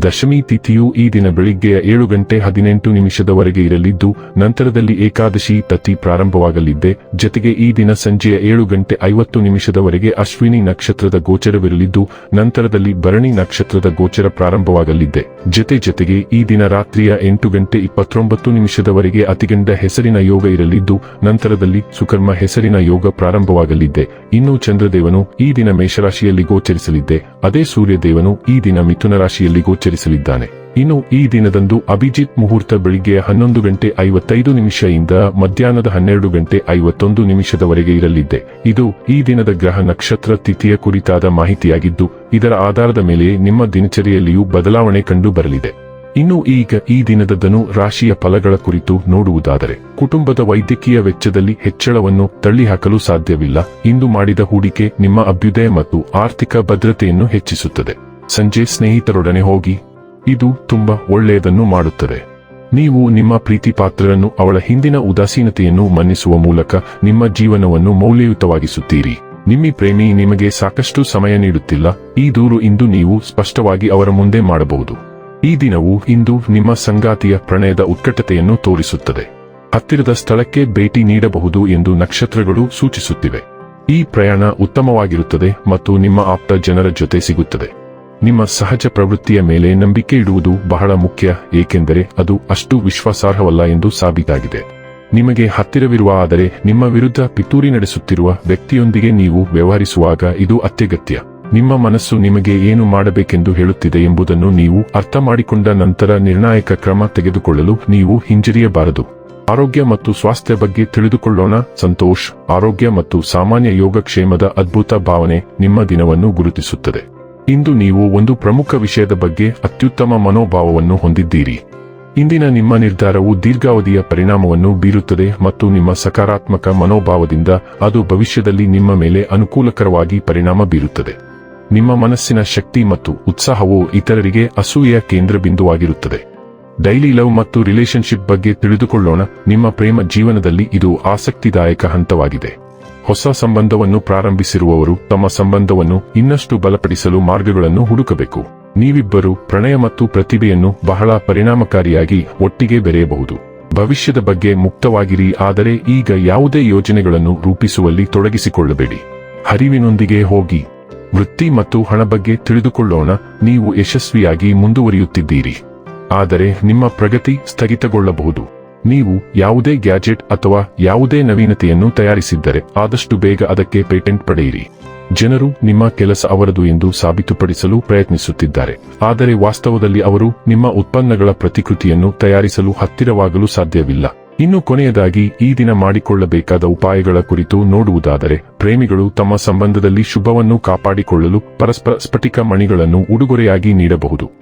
ದಶಮಿ ತಿಥಿಯು ಈ ದಿನ ಬೆಳಿಗ್ಗೆಯ ಏಳು ಗಂಟೆ ಹದಿನೆಂಟು ನಿಮಿಷದವರೆಗೆ ಇರಲಿದ್ದು, ನಂತರದಲ್ಲಿ ಏಕಾದಶಿ ತತಿ ಪ್ರಾರಂಭವಾಗಲಿದ್ದೆ. ಜತೆಗೆ ಈ ದಿನ ಸಂಜೆಯ ಏಳು ಗಂಟೆ ಐವತ್ತು ನಿಮಿಷದವರೆಗೆ ಅಶ್ವಿನಿ ನಕ್ಷತ್ರದ ಗೋಚರವಿರಲಿದ್ದು, ನಂತರದಲ್ಲಿ ಭರಣಿ ನಕ್ಷತ್ರದ ಗೋಚರ ಪ್ರಾರಂಭವಾಗಲಿದ್ದೆ. ಜತೆ ಜತೆಗೆ ಈ ದಿನ ರಾತ್ರಿಯ ಎಂಟು ಗಂಟೆ ಇಪ್ಪತ್ತೊಂಬತ್ತು ನಿಮಿಷದವರೆಗೆ ಅತಿಗಂಡ ಹೆಸರಿನ ಯೋಗ ಇರಲಿದ್ದು, ನಂತರದಲ್ಲಿ ಸುಕರ್ಮ ಹೆಸರಿನ ಯೋಗ ಪ್ರಾರಂಭವಾಗಲಿದ್ದೆ. ಇನ್ನು ಚಂದ್ರದೇವನು ಈ ದಿನ ಮೇಷರಾಶಿಯಲ್ಲಿ ಗೋಚರಿಸಲಿದ್ದೆ. ಅದೇ ಸೂರ್ಯದೇವನು ಈ ದಿನ ಮಿಥುನ ರಾಶಿಯಲ್ಲಿ ಗೋಚರಿಸಲಿದ್ದಾನೆ. ಇನ್ನು ಈ ದಿನದಂದು ಅಭಿಜಿತ್ ಮುಹೂರ್ತ ಬೆಳಿಗ್ಗೆ ಹನ್ನೊಂದು ಗಂಟೆ ಐವತ್ತೈದು ನಿಮಿಷದಿಂದ ಮಧ್ಯಾಹ್ನದ ಹನ್ನೆರಡು ಗಂಟೆ ಐವತ್ತೊಂದು ನಿಮಿಷದವರೆಗೆ ಇರಲಿದ್ದೆ. ಇದು ಈ ದಿನದ ಗ್ರಹ ನಕ್ಷತ್ರ ತಿಥಿಯ ಕುರಿತಾದ ಮಾಹಿತಿಯಾಗಿದ್ದು, ಇದರ ಆಧಾರದ ಮೇಲೆ ನಿಮ್ಮ ದಿನಚರಿಯಲ್ಲಿಯೂ ಬದಲಾವಣೆ ಕಂಡು ಬರಲಿದೆ. ಇನ್ನು ಈಗ ಈ ದಿನದ ಧನು ರಾಶಿಯ ಫಲಗಳ ಕುರಿತು ನೋಡುವುದಾದರೆ, ಕುಟುಂಬದ ವೈದ್ಯಕೀಯ ವೆಚ್ಚದಲ್ಲಿ ಹೆಚ್ಚಳವನ್ನು ತಳ್ಳಿಹಾಕಲು ಸಾಧ್ಯವಿಲ್ಲ. ಇಂದು ಮಾಡಿದ ಹೂಡಿಕೆ ನಿಮ್ಮ ಅಭ್ಯುದಯ ಮತ್ತು ಆರ್ಥಿಕ ಭದ್ರತೆಯನ್ನು ಹೆಚ್ಚಿಸುತ್ತದೆ. ಸಂಜೆ ಸ್ನೇಹಿತರೊಡನೆ ಹೋಗಿ, ಇದು ತುಂಬಾ ಒಳ್ಳೆಯದನ್ನು ಮಾಡುತ್ತದೆ. ನೀವು ನಿಮ್ಮ ಪ್ರೀತಿ ಪಾತ್ರರನ್ನು ಅವಳ ಹಿಂದಿನ ಉದಾಸೀನತೆಯನ್ನು ಮನ್ನಿಸುವ ಮೂಲಕ ನಿಮ್ಮ ಜೀವನವನ್ನು ಮೌಲ್ಯಯುತವಾಗಿಸುತ್ತೀರಿ. ನಿಮ್ಮ ಪ್ರೇಮಿ ನಿಮಗೆ ಸಾಕಷ್ಟು ಸಮಯ ನೀಡುತ್ತಿಲ್ಲ. ಈ ದೂರು ಇಂದು ನೀವು ಸ್ಪಷ್ಟವಾಗಿ ಅವರ ಮುಂದೆ ಮಾಡಬಹುದು. ಈ ದಿನವು ಇಂದು ನಿಮ್ಮ ಸಂಗಾತಿಯ ಪ್ರಣಯದ ಉತ್ಕಟತೆಯನ್ನು ತೋರಿಸುತ್ತದೆ. ಹತ್ತಿರದ ಸ್ಥಳಕ್ಕೆ ಭೇಟಿ ನೀಡಬಹುದು ಎಂದು ನಕ್ಷತ್ರಗಳು ಸೂಚಿಸುತ್ತಿವೆ. ಈ ಪ್ರಯಾಣ ಉತ್ತಮವಾಗಿರುತ್ತದೆ ಮತ್ತು ನಿಮ್ಮ ಆಪ್ತ ಜನರ ಜೊತೆ ಸಿಗುತ್ತದೆ. ನಿಮ್ಮ ಸಹಜ ಪ್ರವೃತ್ತಿಯ ಮೇಲೆ ನಂಬಿಕೆ ಇಡುವುದು ಬಹಳ ಮುಖ್ಯ, ಏಕೆಂದರೆ ಅದು ಅಷ್ಟು ವಿಶ್ವಾಸಾರ್ಹವಲ್ಲ ಎಂದು ಸಾಬೀತಾಗಿದೆ. ನಿಮಗೆ ಹತ್ತಿರವಿರುವ ಆದರೆ ನಿಮ್ಮ ವಿರುದ್ಧ ಪಿತೂರಿ ನಡೆಸುತ್ತಿರುವ ವ್ಯಕ್ತಿಯೊಂದಿಗೆ ನೀವು ವ್ಯವಹರಿಸುವಾಗ ಇದು ಅತ್ಯಗತ್ಯ. ನಿಮ್ಮ ಮನಸ್ಸು ನಿಮಗೆ ಏನು ಮಾಡಬೇಕೆಂದು ಹೇಳುತ್ತಿದೆ ಎಂಬುದನ್ನು ನೀವು ಅರ್ಥ ಮಾಡಿಕೊಂಡ ನಂತರ ನಿರ್ಣಾಯಕ ಕ್ರಮ ತೆಗೆದುಕೊಳ್ಳಲು ನೀವು ಹಿಂಜರಿಯಬಾರದು. ಆರೋಗ್ಯ ಮತ್ತು ಸ್ವಾಸ್ಥ್ಯ ಬಗ್ಗೆ ತಿಳಿದುಕೊಳ್ಳೋಣ. ಸಂತೋಷ್, ಆರೋಗ್ಯ ಮತ್ತು ಸಾಮಾನ್ಯ ಯೋಗಕ್ಷೇಮದ ಅದ್ಭುತ ಭಾವನೆ ನಿಮ್ಮ ದಿನವನ್ನು ಗುರುತಿಸುತ್ತದೆ. ಇಂದು ನೀವು ಒಂದು ಪ್ರಮುಖ ವಿಷಯದ ಬಗ್ಗೆ ಅತ್ಯುತ್ತಮ ಮನೋಭಾವವನ್ನು ಹೊಂದಿದ್ದೀರಿ. ಇಂದಿನ ನಿಮ್ಮ ನಿರ್ಧಾರವು ದೀರ್ಘಾವಧಿಯ ಪರಿಣಾಮವನ್ನು ಬೀರುತ್ತದೆ ಮತ್ತು ನಿಮ್ಮ ಸಕಾರಾತ್ಮಕ ಮನೋಭಾವದಿಂದ ಅದು ಭವಿಷ್ಯದಲ್ಲಿ ನಿಮ್ಮ ಮೇಲೆ ಅನುಕೂಲಕರವಾಗಿ ಪರಿಣಾಮ ಬೀರುತ್ತದೆ. ನಿಮ್ಮ ಮನಸ್ಸಿನ ಶಕ್ತಿ ಮತ್ತು ಉತ್ಸಾಹವು ಇತರರಿಗೆ ಅಸೂಯೆಯ ಕೇಂದ್ರಬಿಂದುವಾಗಿರುತ್ತದೆ. ಡೈಲಿ ಲವ್ ಮತ್ತು ರಿಲೇಶನ್ಶಿಪ್ ಬಗ್ಗೆ ತಿಳಿದುಕೊಳ್ಳೋಣ. ನಿಮ್ಮ ಪ್ರೇಮ ಜೀವನದಲ್ಲಿ ಇದು ಆಸಕ್ತಿದಾಯಕ ಹಂತವಾಗಿದೆ. ಹೊಸ ಸಂಬಂಧವನ್ನು ಪ್ರಾರಂಭಿಸಿರುವವರು ತಮ್ಮ ಸಂಬಂಧವನ್ನು ಇನ್ನಷ್ಟು ಬಲಪಡಿಸಲು ಮಾರ್ಗಗಳನ್ನು ಹುಡುಕಬೇಕು. ನೀವಿಬ್ಬರು ಪ್ರಣಯ ಮತ್ತು ಪ್ರತಿಭೆಯನ್ನು ಬಹಳ ಪರಿಣಾಮಕಾರಿಯಾಗಿ ಒಟ್ಟಿಗೆ ಬೆರೆಯಬಹುದು. ಭವಿಷ್ಯದ ಬಗ್ಗೆ ಮುಕ್ತವಾಗಿರಿ, ಆದರೆ ಈಗ ಯಾವುದೇ ಯೋಜನೆಗಳನ್ನು ರೂಪಿಸುವಲ್ಲಿ ತೊಡಗಿಸಿಕೊಳ್ಳಬೇಡಿ. ಹರಿವಿನೊಂದಿಗೆ ಹೋಗಿ. ವೃತ್ತಿ ಮತ್ತು ಹಣ ಬಗ್ಗೆ ತಿಳಿದುಕೊಳ್ಳೋಣ, ನೀವು ಯಶಸ್ವಿಯಾಗಿ ಮುಂದುವರಿಯುತ್ತಿದ್ದೀರಿ. ಆದರೆ ನಿಮ್ಮ ಪ್ರಗತಿ ಸ್ಥಗಿತಗೊಳ್ಳಬಹುದು. ನೀವು ಯಾವುದೇ ಗ್ಯಾಜೆಟ್ ಅಥವಾ ಯಾವುದೇ ನವೀನತೆಯನ್ನು ತಯಾರಿಸಿದ್ದರೆ ಆದಷ್ಟು ಬೇಗ ಅದಕ್ಕೆ ಪೇಟೆಂಟ್ ಪಡೆಯಿರಿ. ಜನರು ನಿಮ್ಮ ಕೆಲಸ ಅವರದು ಎಂದು ಸಾಬೀತುಪಡಿಸಲು ಪ್ರಯತ್ನಿಸುತ್ತಿದ್ದಾರೆ. ಆದರೆ ವಾಸ್ತವದಲ್ಲಿ ಅವರು ನಿಮ್ಮ ಉತ್ಪನ್ನಗಳ ಪ್ರತಿಕೃತಿಯನ್ನು ತಯಾರಿಸಲು ಹತ್ತಿರವಾಗಲು ಸಾಧ್ಯವಿಲ್ಲ. ಇನ್ನು ಕೊನೆಯದಾಗಿ, ಈ ದಿನ ಮಾಡಿಕೊಳ್ಳಬೇಕಾದ ಉಪಾಯಗಳ ಕುರಿತು ನೋಡುವುದಾದರೆ, ಪ್ರೇಮಿಗಳು ತಮ್ಮ ಸಂಬಂಧದಲ್ಲಿ ಶುಭವನ್ನು ಕಾಪಾಡಿಕೊಳ್ಳಲು ಪರಸ್ಪರ ಸ್ಫಟಿಕ ಮಣಿಗಳನ್ನು ಉಡುಗೊರೆಯಾಗಿ ನೀಡಬಹುದು.